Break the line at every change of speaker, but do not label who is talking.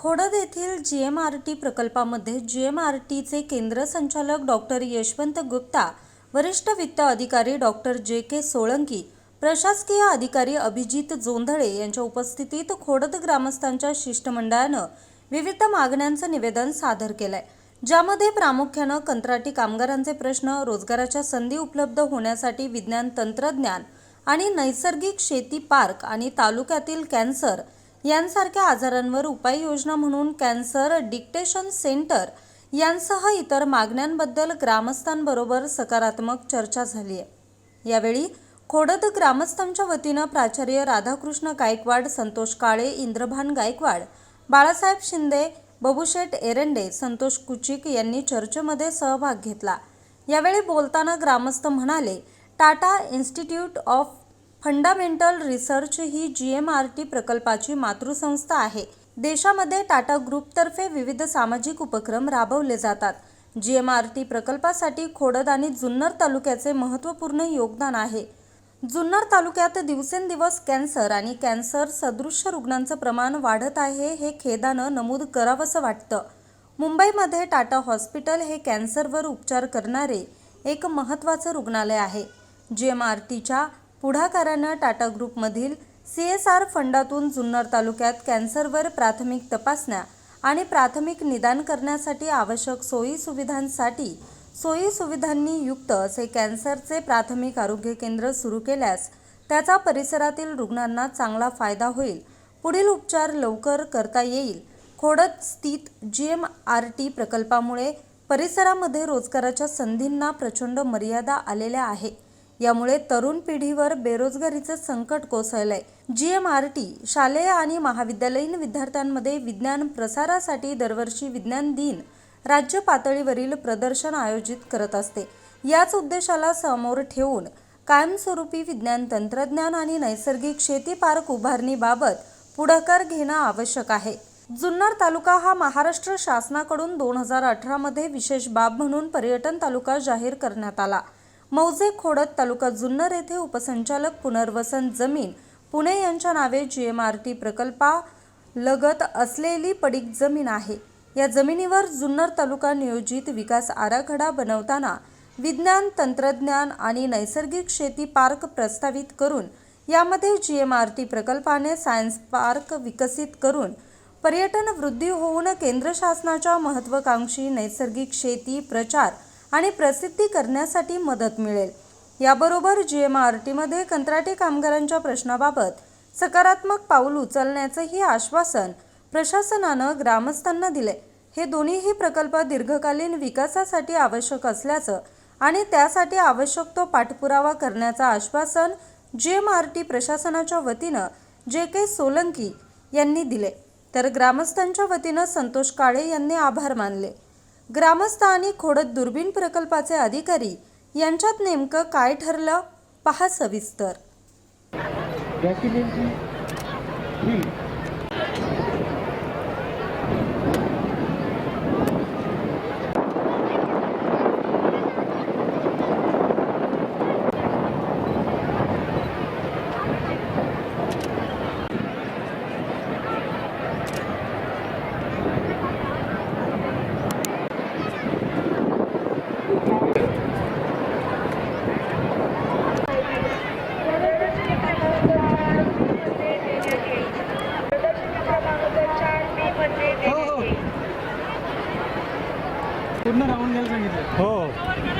खोडद येथील जी M R T प्रकल्पामध्ये जी M R टीचे केंद्र संचालक डॉक्टर यशवंत गुप्ता वरिष्ठ वित्त अधिकारी डॉक्टर जे के सोळंकी प्रशासकीय अधिकारी अभिजित जोंधळे यांच्या उपस्थितीत खोडद ग्रामस्थांच्या शिष्टमंडळानं विविध मागण्यांचं निवेदन सादर केलंय ज्यामध्ये प्रामुख्यानं कंत्राटी कामगारांचे प्रश्न रोजगाराच्या संधी उपलब्ध होण्यासाठी विज्ञान तंत्रज्ञान आणि नैसर्गिक शेती पार्क आणि तालुक्यातील कॅन्सर यांसारख्या आजारांवर उपाययोजना म्हणून कॅन्सर डिक्टेशन सेंटर यांसह इतर मागण्यांबद्दल ग्रामस्थांबरोबर सकारात्मक चर्चा झाली आहे. यावेळी खोडद ग्रामस्थांच्या वतीनं प्राचार्य राधाकृष्ण गायकवाड संतोष काळे इंद्रभान गायकवाड बाळासाहेब शिंदे बबुशेठ एरंडे संतोष कुचिक यांनी चर्चेमध्ये सहभाग घेतला. यावेळी बोलताना ग्रामस्थ म्हणाले Tata Institute of Fundamental Research he G M R T प्रकल्पाची मातृसंस्था आहे. देशामध्ये टाटा ग्रुपतर्फे विविध सामाजिक उपक्रम राबवले जातात. जी एम आर टी प्रकल्पासाठी खोडद आणि जुन्नर तालुक्याचे महत्त्वपूर्ण योगदान आहे. जुन्नर तालुक्यात दिवसेंदिवस कॅन्सर आणि कॅन्सर सदृश्य रुग्णांचं प्रमाण वाढत आहे हे खेदानं नमूद करावंसं वाटतं. मुंबईमध्ये टाटा हॉस्पिटल हे कॅन्सरवर उपचार करणारे एक महत्त्वाचं रुग्णालय आहे. जी एम आर टीच्या पुढाकारानं टाटा ग्रुपमधील सी एस आर फंडातून जुन्नर तालुक्यात कॅन्सरवर प्राथमिक तपासण्या आणि प्राथमिक निदान करण्यासाठी आवश्यक सोयी सुविधांसाठी सोयी सुविधांनी युक्त असे कॅन्सरचे प्राथमिक आरोग्य केंद्र सुरू केल्यास त्याचा परिसरातील रुग्णांना चांगला फायदा होईल. पुढील उपचार लवकर करता येईल. खोडत स्थित जी एम आर टी प्रकल्पामुळे परिसरामध्ये रोजगाराच्या संधींना प्रचंड मर्यादा आलेल्या आहे यामुळे तरुण पिढीवर बेरोजगारीचं संकट कोसळलंय. जी एम आर टी शालेय आणि महाविद्यालयीन विद्यार्थ्यांमध्ये विज्ञान प्रसारासाठी दरवर्षी विज्ञान दिन राज्य पातळीवरील प्रदर्शन आयोजित करत असते. याच उद्देशाला समोर ठेवून कायमस्वरूपी विज्ञान तंत्रज्ञान आणि नैसर्गिक शेती पार्क उभारणीबाबत पुढाकार घेणं आवश्यक आहे. जुन्नर तालुका हा महाराष्ट्र शासनाकडून दोन हजार अठरामध्ये विशेष बाब म्हणून पर्यटन तालुका जाहीर करण्यात आला. मौजे खोडत तालुका जुन्नर येथे उपसंचालक पुनर्वसन जमीन पुणे यांच्या नावे जी एम आर टी प्रकल्पा लगत असलेली पडीक जमीन आहे. या जमिनीवर जुन्नर तालुका नियोजित विकास आराखडा बनवताना विज्ञान तंत्रज्ञान आणि नैसर्गिक शेती पार्क प्रस्तावित करून यामध्ये जी एम आर टी प्रकल्पाने सायन्स पार्क विकसित करून पर्यटन वृद्धी होऊन केंद्र शासनाच्या महत्त्वाकांक्षी नैसर्गिक शेती प्रचार आणि प्रसिद्धी करण्यासाठी मदत मिळेल. याबरोबर जी एम आर टीमध्ये कंत्राटी कामगारांच्या प्रश्नाबाबत सकारात्मक पाऊल उचलण्याचंही आश्वासन प्रशासनानं ग्रामस्थांना दिले हे दोन्हीही प्रकल्प दीर्घकालीन विकासासाठी आवश्यक असल्याचं आणि त्यासाठी आवश्यक तो पाठपुरावा करण्याचं आश्वासन जी एम आर टी प्रशासनाच्या वतीनं जे के सोलंकी यांनी दिले तर ग्रामस्थांच्या वतीनं संतोष काळे यांनी आभार मानले. ग्रामस्थ आणि खोडद दुर्बीण प्रकल्पाचे अधिकारी यांच्यात नेमकं काय ठरलं पहा सविस्तर.
पूर्ण राहून घ्यायला सांगितलं. हो.